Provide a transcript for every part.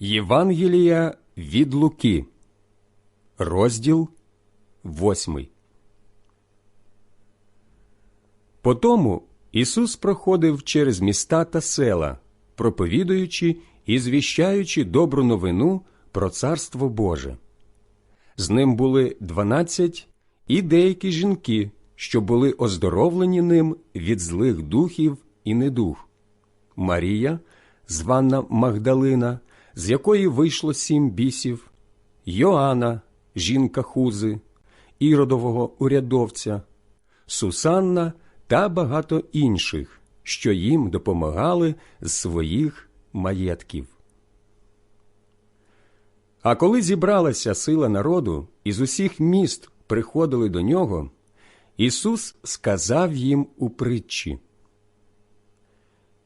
Євангелія від Луки, розділ восьмий. Потому Ісус проходив через міста та села, проповідуючи і звіщаючи добру новину про Царство Боже. З ним були дванадцять і деякі жінки, що були оздоровлені ним від злих духів і недух. Марія, звана Магдалина, з якої вийшло сім бісів, Йоанна, жінка Хузи, Іродового урядовця, Сусанна та багато інших, що їм допомагали з своїх маєтків. А коли зібралася сила народу, із усіх міст приходили до нього, Ісус сказав їм у притчі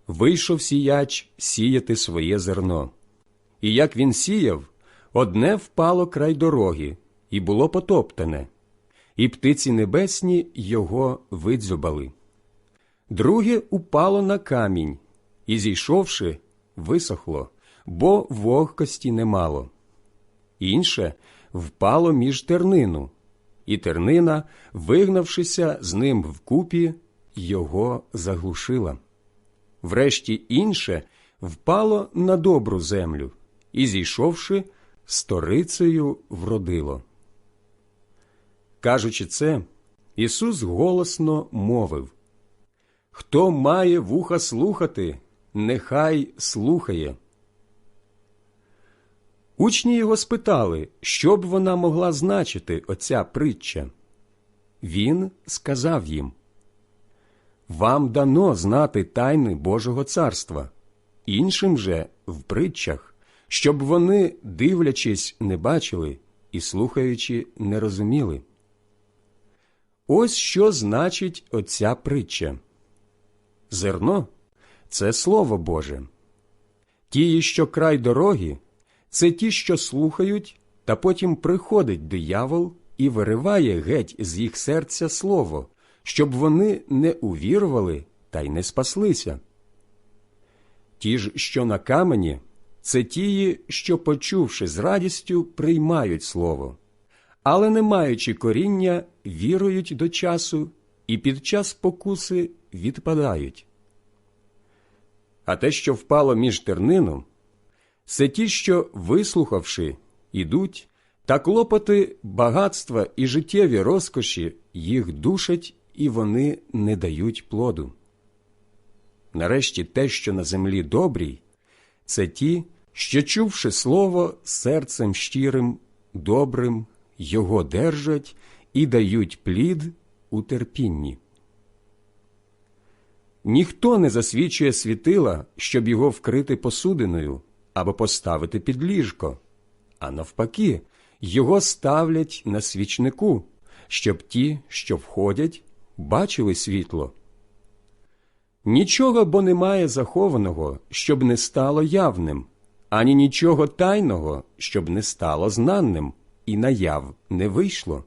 Вийшов сіяч сіяти своє зерно. І як він сіяв, одне впало край дороги, і було потоптане, і птиці небесні його видзюбали. Друге упало на камінь, і, зійшовши, висохло, бо вогкості немало. Інше впало між тернину, і тернина, вигнавшися з ним вкупі, його заглушила. Врешті інше впало на добру землю і, зійшовши, сторицею вродило. Кажучи це, Ісус голосно мовив Хто має вуха слухати, нехай слухає. Учні його спитали, що б вона могла значити оця притча. Він сказав їм Вам дано знати тайни Божого царства, іншим же в притчах, щоб вони, дивлячись, не бачили і слухаючи, не розуміли. Ось що значить оця притча. Зерно це Слово Боже. Ті, що край дороги, це ті, що слухають, та потім приходить диявол і вириває геть з їх серця слово, щоб вони не увірували та й не спаслися. Ті ж, що на камені, це ті, що, почувши з радістю, приймають слово, але, не маючи коріння, вірують до часу і під час покуси відпадають. А те, що впало між тернином, це ті, що, вислухавши, ідуть, та клопоти багатства і життєві розкоші їх душать, і вони не дають плоду. Нарешті те, що на землі добрій, це ті, що, чувши слово серцем щирим, добрим, його держать і дають плід у терпінні. Ніхто не засвічує світила, щоб його вкрити посудиною або поставити під ліжко, а навпаки, його ставлять на свічнику, щоб ті, що входять, бачили світло. Нічого бо немає захованого, щоб не стало явним, ані нічого тайного, щоб не стало знаним, і наяв не вийшло.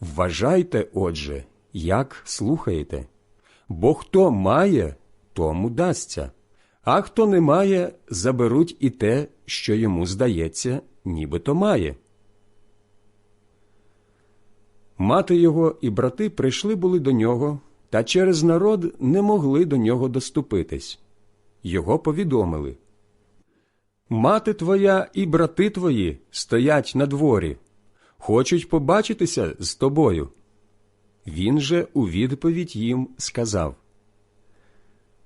Вважайте, отже, як слухаєте, бо хто має, тому дасться, а хто не має, заберуть і те, що йому здається, нібито має. Мати його і брати прийшли були до нього, та через народ не могли до нього доступитись. Його повідомили Мати твоя і брати твої стоять на дворі, хочуть побачитися з тобою. Він же у відповідь їм сказав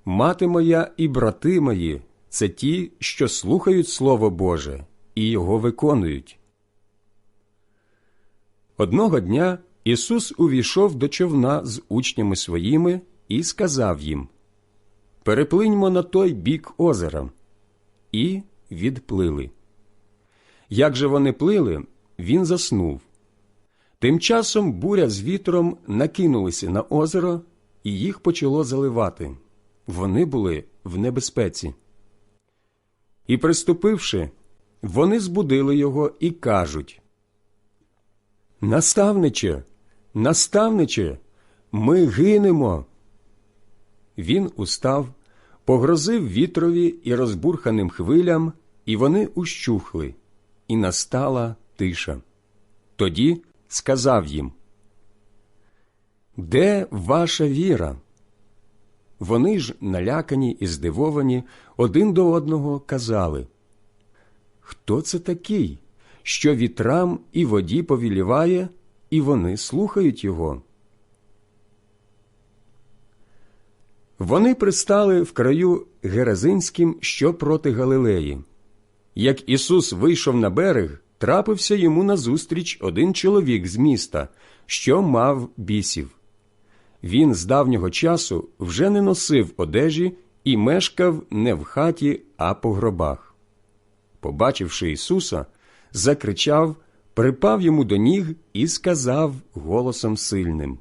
Мати моя і брати мої це ті, що слухають Слово Боже і його виконують. Одного дня Ісус увійшов до човна з учнями своїми і сказав їм Переплиньмо на той бік озера. І відплили. Як же вони плили, він заснув. Тим часом буря з вітром накинулися на озеро, і їх почало заливати. Вони були в небезпеці. І, приступивши, вони збудили його і кажуть Наставниче, наставниче, ми гинемо. Він устав, погрозив вітрові і розбурханим хвилям, і вони ущухли, і настала тиша. Тоді сказав їм, Де ваша віра? Вони ж, налякані і здивовані, один до одного казали, Хто це такий, що вітрам і воді повіліває, і вони слухають його? Вони пристали в краю Геразинським, що проти Галилеї. Як Ісус вийшов на берег, трапився йому назустріч один чоловік з міста, що мав бісів. Він з давнього часу вже не носив одежі і мешкав не в хаті, а по гробах. Побачивши Ісуса, закричав, припав йому до ніг і сказав голосом сильним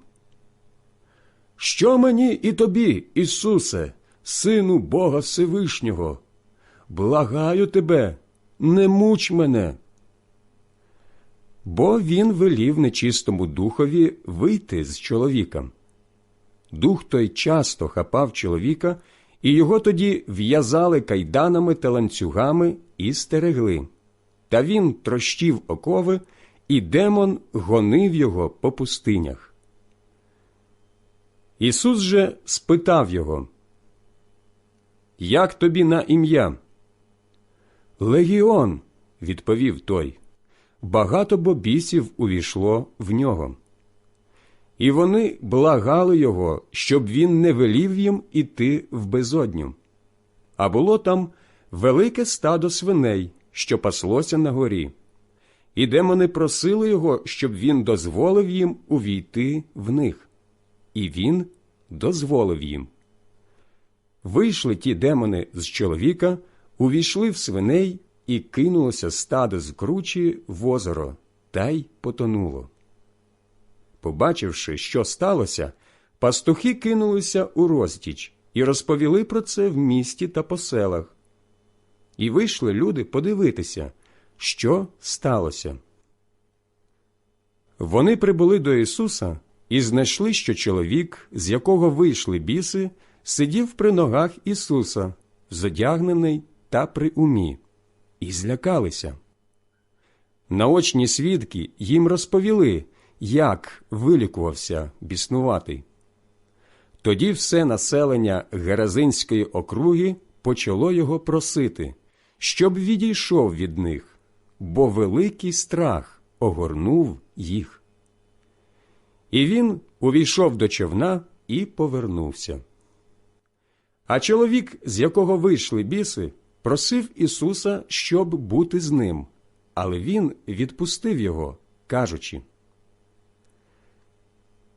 що мені і тобі, Ісусе, Сину Бога Всевишнього? Благаю тебе, не муч мене. Бо він велів нечистому духові вийти з чоловіка. Дух той часто хапав чоловіка, і його тоді в'язали кайданами та ланцюгами і стерегли. Та він трощив окови, і демон гонив його по пустинях. Ісус же спитав його, Як тобі на ім'я? Легіон, відповів той, багато бобісів увійшло в нього. І вони благали його, щоб він не велів їм іти в безодню. А було там велике стадо свиней, що паслося на горі. І демони просили його, щоб він дозволив їм увійти в них і він дозволив їм. Вийшли ті демони з чоловіка, увійшли в свиней і кинулося стадо з кручі в озеро, та й потонуло. Побачивши, що сталося, пастухи кинулися у розтіч і розповіли про це в місті та по селах. І вийшли люди подивитися, що сталося. Вони прибули до Ісуса і знайшли, що чоловік, з якого вийшли біси, сидів при ногах Ісуса, зодягнений та при умі, і злякалися. Наочні свідки їм розповіли, як вилікувався біснуватий. Тоді все населення Геразинської округи почало його просити, щоб відійшов від них, бо великий страх огорнув їх. І він увійшов до човна і повернувся. А чоловік, з якого вийшли біси, просив Ісуса, щоб бути з ним, але він відпустив його, кажучи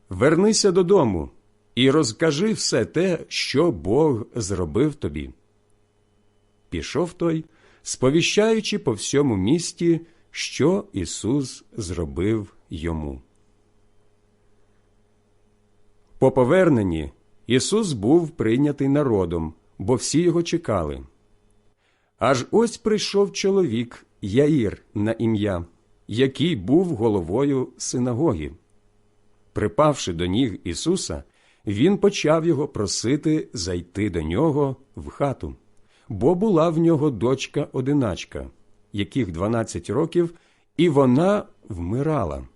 Вернися додому і розкажи все те, що Бог зробив тобі. Пішов той, сповіщаючи по всьому місті, що Ісус зробив йому. По поверненні Ісус був прийнятий народом, бо всі його чекали. Аж ось прийшов чоловік Яїр на ім'я, який був головою синагоги. Припавши до ніг Ісуса, він почав його просити зайти до нього в хату, бо була в нього дочка одиначка, яких дванадцять років, і вона вмирала.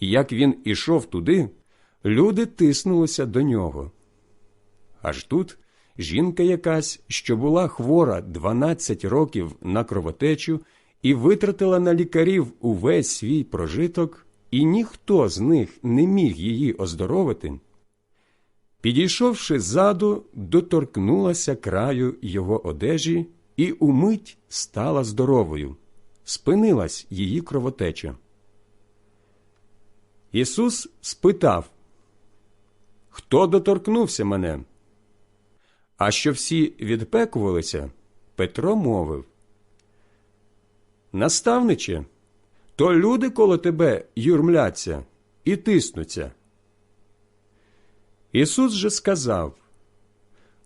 І як він ішов туди, люди тиснулися до нього. Аж тут жінка якась, що була хвора 12 років на кровотечу і витратила на лікарів увесь свій прожиток, і ніхто з них не міг її оздоровити. Підійшовши ззаду, доторкнулася краю його одежі і умить стала здоровою, спинилась її кровотеча. Ісус спитав Хто доторкнувся мене? А що всі відпекувалися, Петро мовив Наставниче, то люди коло тебе юрмляться і тиснуться. Ісус же сказав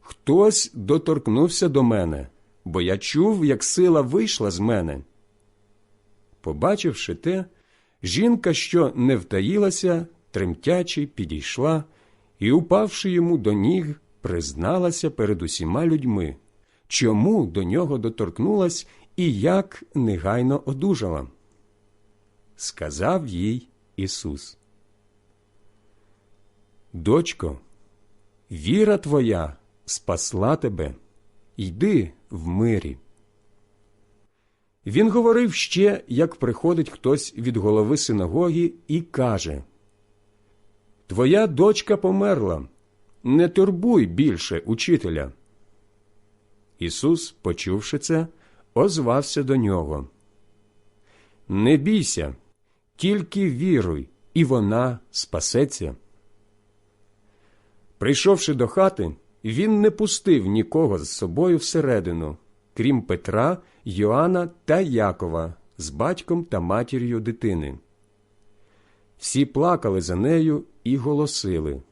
Хтось доторкнувся до мене, бо я чув, як сила вийшла з мене. Побачивши те, жінка, що не втаїлася, тремтячи, підійшла і, упавши йому до ніг, призналася перед усіма людьми, чому до нього доторкнулась і як негайно одужала. Сказав їй Ісус. Дочко, віра твоя спасла тебе, йди в мирі. Він говорив ще, як приходить хтось від голови синагоги і каже Твоя дочка померла, не турбуй більше учителя. Ісус, почувши це, озвався до нього. Не бійся, тільки віруй, і вона спасеться. Прийшовши до хати, він не пустив нікого з собою всередину, крім Петра, Йоанна та Якова з батьком та матір'ю дитини. Всі плакали за нею і голосили.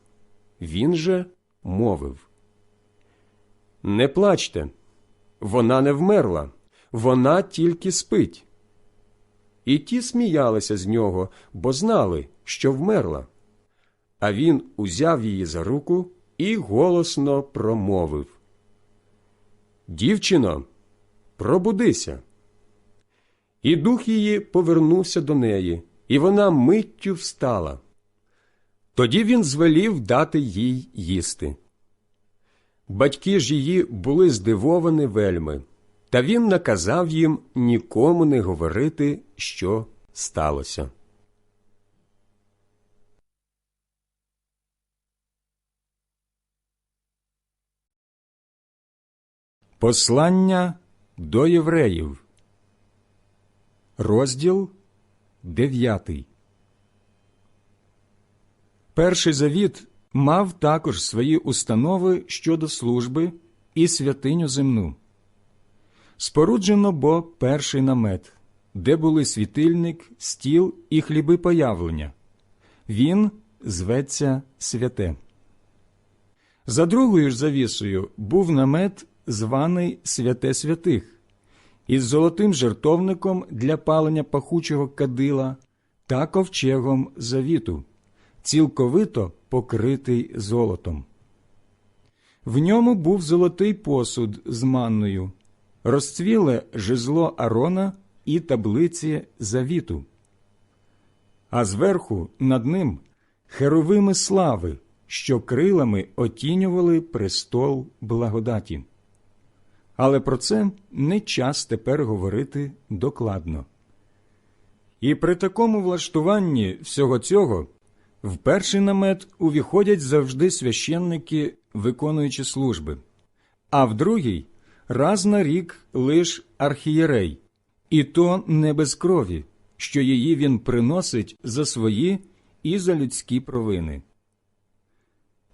Він же мовив Не плачте, вона не вмерла, вона тільки спить. І ті сміялися з нього, бо знали, що вмерла. А він узяв її за руку і голосно промовив Дівчино, пробудися. І дух її повернувся до неї, і вона миттю встала. Тоді він звелів дати їй їсти. Батьки ж її були здивовані вельми, та він наказав їм нікому не говорити, що сталося. Послання до євреїв, розділ дев'ятий. Перший завіт мав також свої установи щодо служби і святиню земну. Споруджено бо перший намет, де були світильник, стіл і хліби появлення. Він зветься святе. За другою ж завісою був намет, званий святе святих, із золотим жертовником для палення пахучого кадила та ковчегом завіту, цілковито покритий золотом. В ньому був золотий посуд з манною, розцвіле жезло Арона і таблиці завіту. А зверху над ним херовими слави, що крилами отінювали престол благодаті. Але про це не час тепер говорити докладно. І при такому влаштуванні всього цього в перший намет увіходять завжди священники, виконуючи служби, а в другий раз на рік лиш архієрей, і то не без крові, що її він приносить за свої і за людські провини.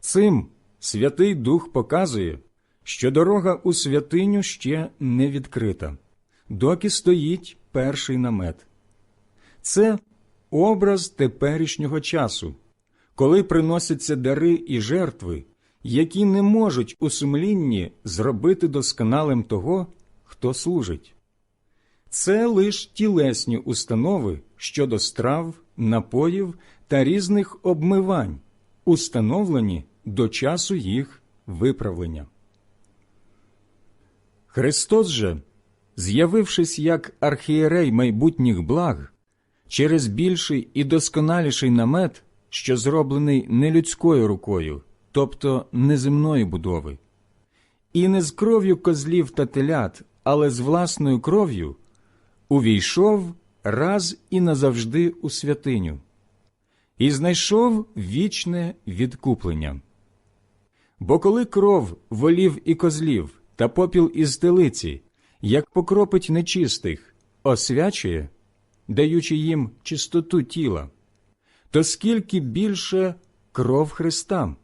Цим Святий Дух показує, що дорога у святиню ще не відкрита, доки стоїть перший намет. Це образ теперішнього часу, коли приносяться дари і жертви, які не можуть у сумлінні зробити досконалим того, хто служить. Це лиш тілесні установи щодо страв, напоїв та різних обмивань, установлені до часу їх виправлення. Христос же, з'явившись як архієрей майбутніх благ, через більший і досконаліший намет, що зроблений не людською рукою, тобто неземної будови, і не з кров'ю козлів та телят, але з власною кров'ю, увійшов раз і назавжди у святиню, і знайшов вічне відкуплення. Бо коли кров волів і козлів та попіл із телиці, як покропить нечистих, освячує, даючи їм чистоту тіла, то скільки більше кров Христа,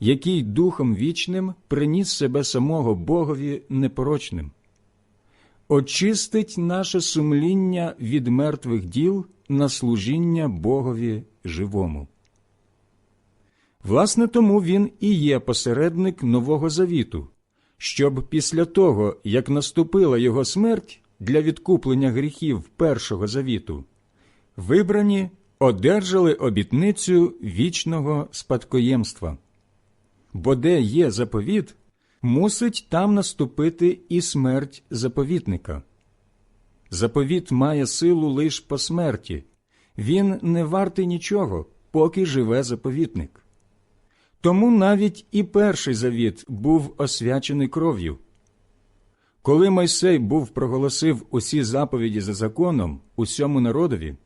який Духом вічним приніс себе самого Богові непорочним, очистить наше сумління від мертвих діл на служіння Богові живому. Власне, тому він і є посередник Нового Завіту, щоб після того, як наступила його смерть для відкуплення гріхів Першого Завіту, вибрані одержали обітницю вічного спадкоємства. Бо де є заповіт, мусить там наступити і смерть заповітника. Заповіт має силу лиш по смерті, він не вартий нічого, поки живе заповітник. Тому навіть і перший завіт був освячений кров'ю. Коли Мойсей був проголосив усі заповіді за законом усьому народові,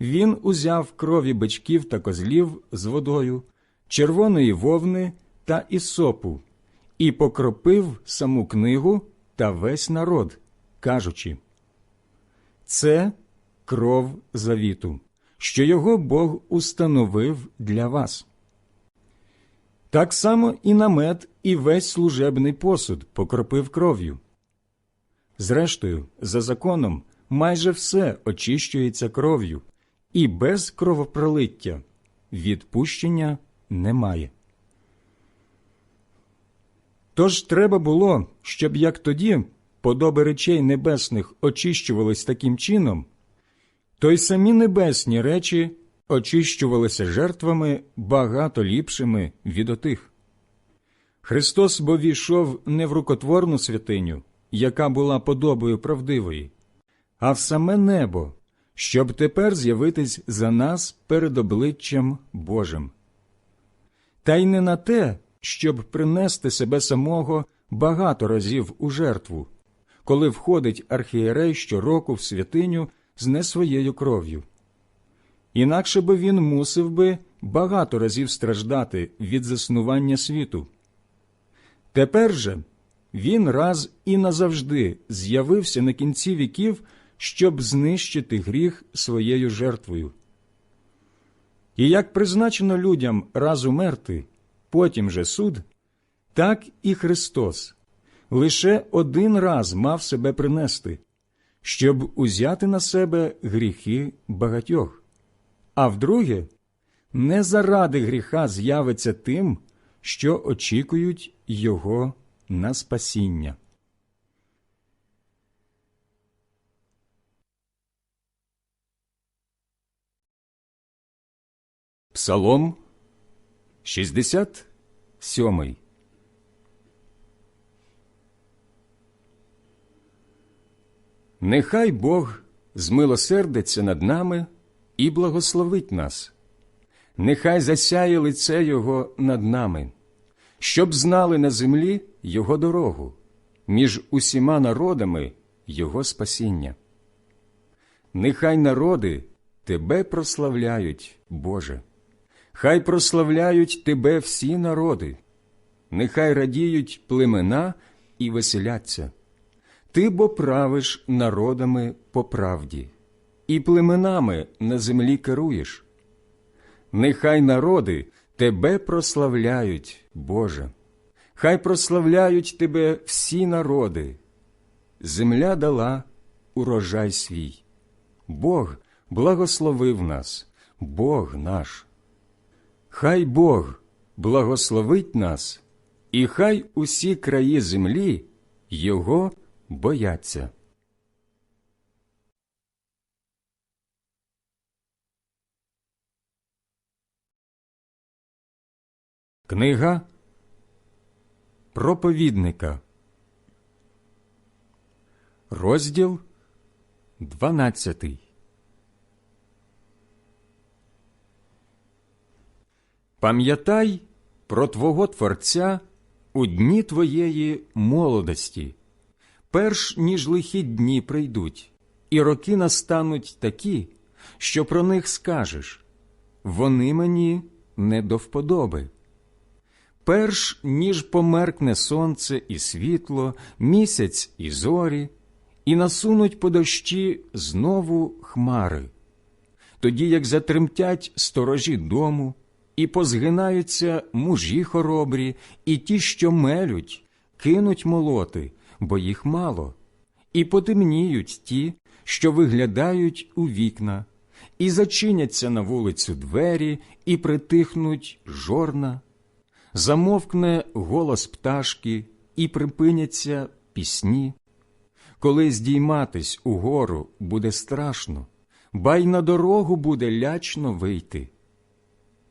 він узяв крові бичків та козлів з водою, червоної вовни та ісопу і покропив саму книгу та весь народ, кажучи Це кров завіту, що його Бог установив для вас. Так само і намет, і весь служебний посуд покропив кров'ю. Зрештою, за законом, майже все очищується кров'ю, і без кровопролиття відпущення немає. Тож треба було, щоб як тоді подоби речей небесних очищувались таким чином, то й самі небесні речі очищувалися жертвами багато ліпшими від отих. Христос бо війшов не в рукотворну святиню, яка була подобою правдивої, а в саме небо, щоб тепер з'явитись за нас перед обличчям Божим. Та й не на те, щоб принести себе самого багато разів у жертву, коли входить архієрей щороку в святиню з не своєю кров'ю. Інакше би він мусив би багато разів страждати від заснування світу. Тепер же він раз і назавжди з'явився на кінці віків, щоб знищити гріх своєю жертвою. І як призначено людям раз умерти, потім же суд, так і Христос лише один раз мав себе принести, щоб узяти на себе гріхи багатьох, а вдруге, не заради гріха з'явиться тим, що очікують Його на спасіння. Псалом 67 Нехай Бог змилосердиться над нами і благословить нас. Нехай засяє лице Його над нами, щоб знали на землі Його дорогу, між усіма народами Його спасіння. Нехай народи Тебе прославляють, Боже, хай прославляють Тебе всі народи, нехай радіють племена і веселяться. Ти бо правиш народами по правді, і племенами на землі керуєш. Нехай народи Тебе прославляють, Боже, хай прославляють Тебе всі народи. Земля дала урожай свій. Бог благословив нас, Бог наш. Хай Бог благословить нас, і хай усі краї землі Його бояться. Книга проповідника, розділ дванадцятий. Пам'ятай про Твого Творця у дні твоєї молодості, перш ніж лихі дні прийдуть, і роки настануть такі, що про них скажеш вони мені не до вподоби. Перш ніж померкне сонце і світло, місяць і зорі, і насунуть по дощі знову хмари, тоді як затремтять сторожі дому, і позгинаються мужі хоробрі, і ті, що мелють, кинуть молоти, бо їх мало, і потемніють ті, що виглядають у вікна, і зачиняться на вулицю двері, і притихнуть жорна, замовкне голос пташки, і припиняться пісні. Коли здійматись угору буде страшно, ба й на дорогу буде лячно вийти.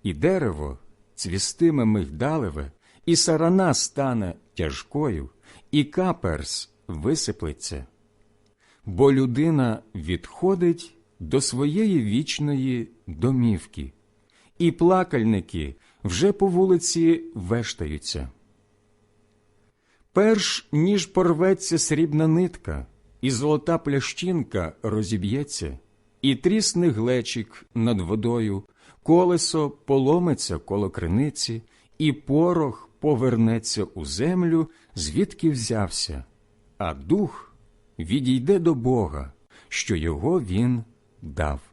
І дерево цвістиме мигдалеве, і сарана стане тяжкою, і каперс висиплеться. Бо людина відходить до своєї вічної домівки, і плакальники вже по вулиці вештаються. Перш ніж порветься срібна нитка, і золота плящинка розіб'ється, і трісне глечик над водою, колесо поломиться коло криниці, і порох повернеться у землю, звідки взявся, а дух відійде до Бога, що його він дав.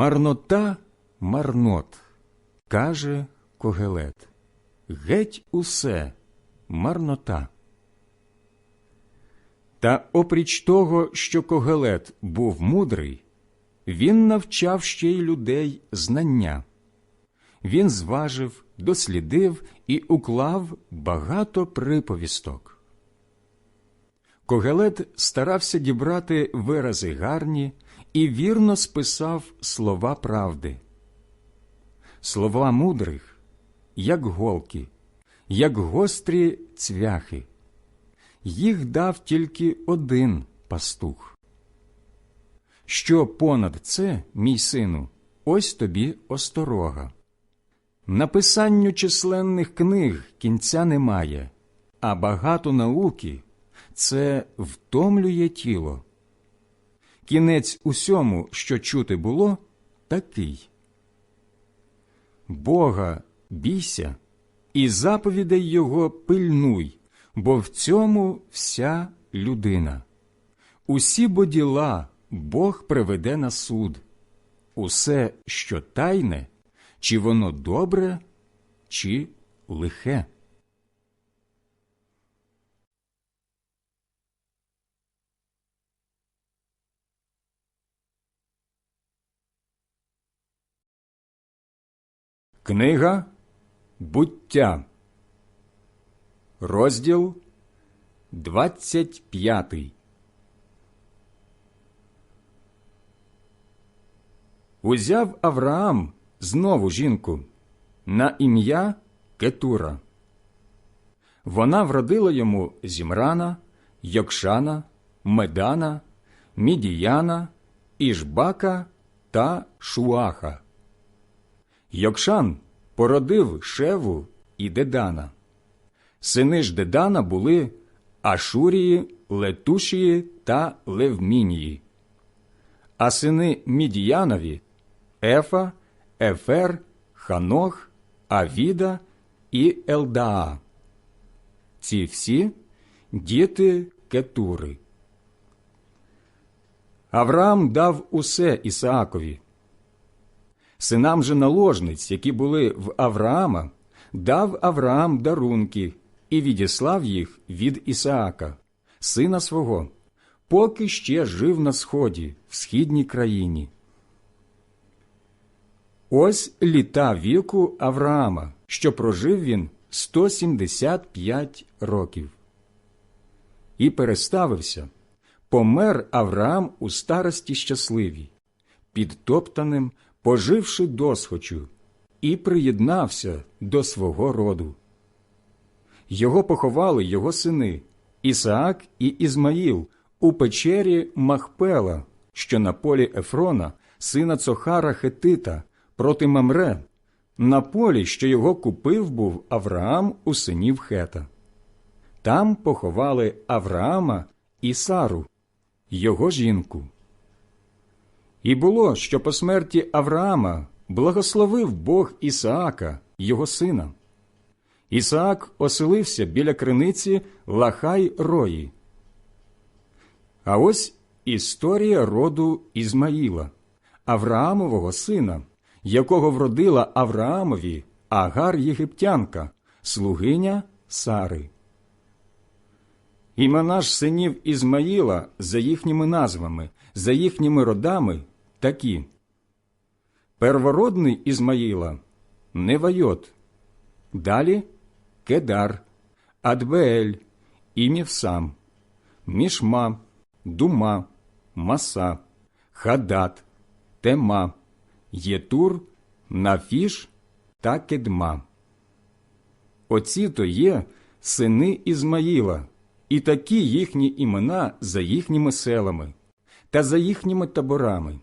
Марнота марнот, каже Когелет. Геть усе марнота. Та опріч того, що Когелет був мудрий, він навчав ще й людей знання. Він зважив, дослідив і уклав багато приповісток. Когелет старався дібрати вирази гарні і вірно списав слова правди. Слова мудрих, як голки, як гострі цвяхи. Їх дав тільки один пастух. Що понад це, мій сину, ось тобі осторога. Написанню численних книг кінця немає, а багато науки це втомлює тіло. Кінець усьому, що чути було, такий. Бога бійся і заповідей Його пильнуй, бо в цьому вся людина. Усі бо діла Бог приведе на суд. Усе, що тайне, чи воно добре, чи лихе. Книга Буття, розділ 25. Узяв Авраам знову жінку на ім'я Кетура. Вона вродила йому Зімрана, Йокшана, Медана, Мідіяна, Ішбака та Шуаха. Йокшан породив Шеву і Дедана. Сини ж Дедана були Ашурії, Летушії та Левмінії. А сини Мідіянові Ефа, Ефер, Ханох, Авіда і Елдаа. Ці всі діти Кетури. Авраам дав усе Ісаакові. Синам же наложниць, які були в Авраама, дав Авраам дарунки і відіслав їх від Ісаака, сина свого, поки ще жив на сході, в східній країні. Ось літа віку Авраама, що прожив він 175 років. І переставився, помер Авраам у старості щасливій, підтоптаним, поживши досхочу, і приєднався до свого роду. Його поховали його сини Ісаак і Ізмаїл у печері Махпела, що на полі Ефрона, сина Цохара Хетита, проти Мамре, на полі, що його купив був Авраам у синів Хета. Там поховали Авраама і Сару, його жінку. І було, що по смерті Авраама благословив Бог Ісаака, його сина. Ісаак оселився біля криниці Лахай Рої. А ось історія роду Ізмаїла, Авраамового сина, якого вродила Авраамові Агар Єгиптянка, слугиня Сари. Імена ж синів Ізмаїла за їхніми назвами, за їхніми родами такі. Первородний Ізмаїла. Невайот, далі Кедар, Адбеель, Імівсам, Мішма, Дума, Маса, Хадат, Тема, Єтур, Нафіш та Кедма. Оці то є сини Ізмаїла, і такі їхні імена за їхніми селами та за їхніми таборами,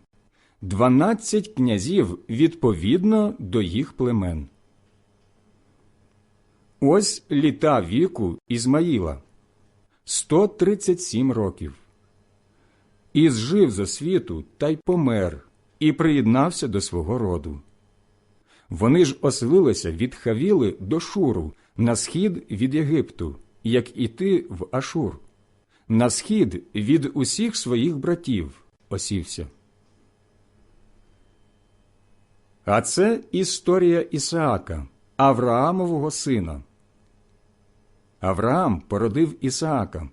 дванадцять князів відповідно до їх племен. Ось літа віку Ізмаїла 137 років. І зжив за світу та й помер, і приєднався до свого роду. Вони ж оселилися від Хавіли до Шуру, на схід від Єгипту, як іти в Ашур. На схід від усіх своїх братів осівся. А це історія Ісаака, Авраамового сина. Авраам породив Ісаака.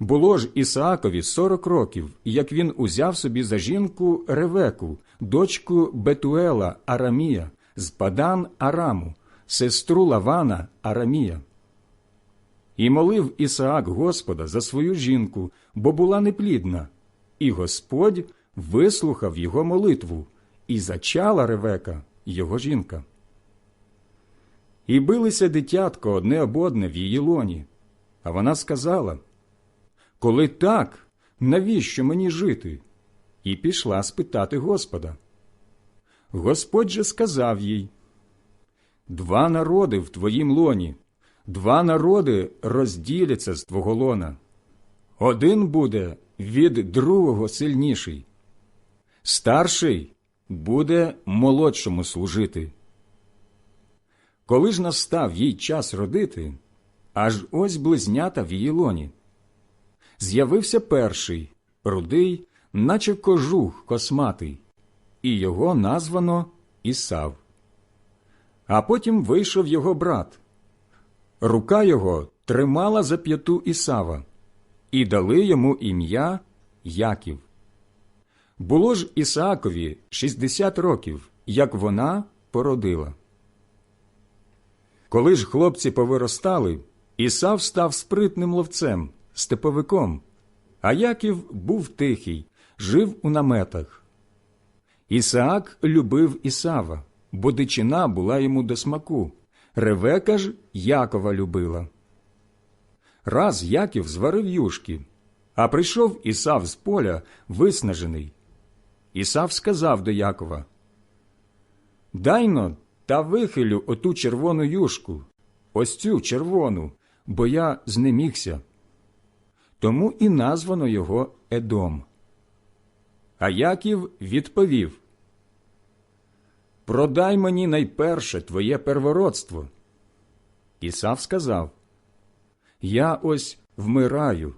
Було ж Ісаакові сорок років, як він узяв собі за жінку Ревеку, дочку Бетуела Арамія, з Падан Араму, сестру Лавана Арамія. І молив Ісаак Господа за свою жінку, бо була неплідна, і Господь вислухав його молитву, і зачала Ревека, його жінка. І билися дитятко одне об одне в її лоні. А вона сказала Коли так, навіщо мені жити? І пішла спитати Господа. Господь же сказав їй Два народи в твоїм лоні, два народи розділяться з твого лона. Один буде від другого сильніший, старший буде молодшому служити. Коли ж настав їй час родити, аж ось близнята в її лоні. З'явився перший, рудий, наче кожух косматий, і його названо Ісав. А потім вийшов його брат. Рука його тримала за п'яту Ісава, і дали йому ім'я Яків. Було ж Ісаакові шістдесят років, як вона породила. Коли ж хлопці повиростали, Ісав став спритним ловцем, степовиком, а Яків був тихий, жив у наметах. Ісаак любив Ісава, бо дичина була йому до смаку. Ревека ж Якова любила. Раз Яків зварив юшки, а прийшов Ісав з поля виснажений. Ісав сказав до Якова Дайно та вихилю оту червону юшку, ось цю червону, бо я знемігся. Тому і названо його Едом. А Яків відповів Продай мені найперше твоє первородство. Ісав сказав Я ось вмираю.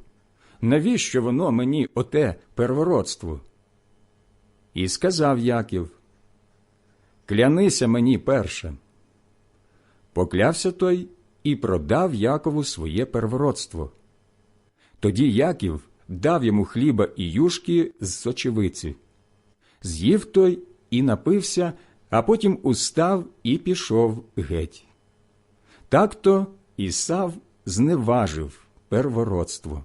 Навіщо воно мені оте первородство? І сказав Яків Клянися мені перше. Поклявся той і продав Якову своє первородство. Тоді Яків дав йому хліба і юшки з сочевиці. З'їв той і напився, а потім устав і пішов геть. Так-то Ісав зневажив первородство.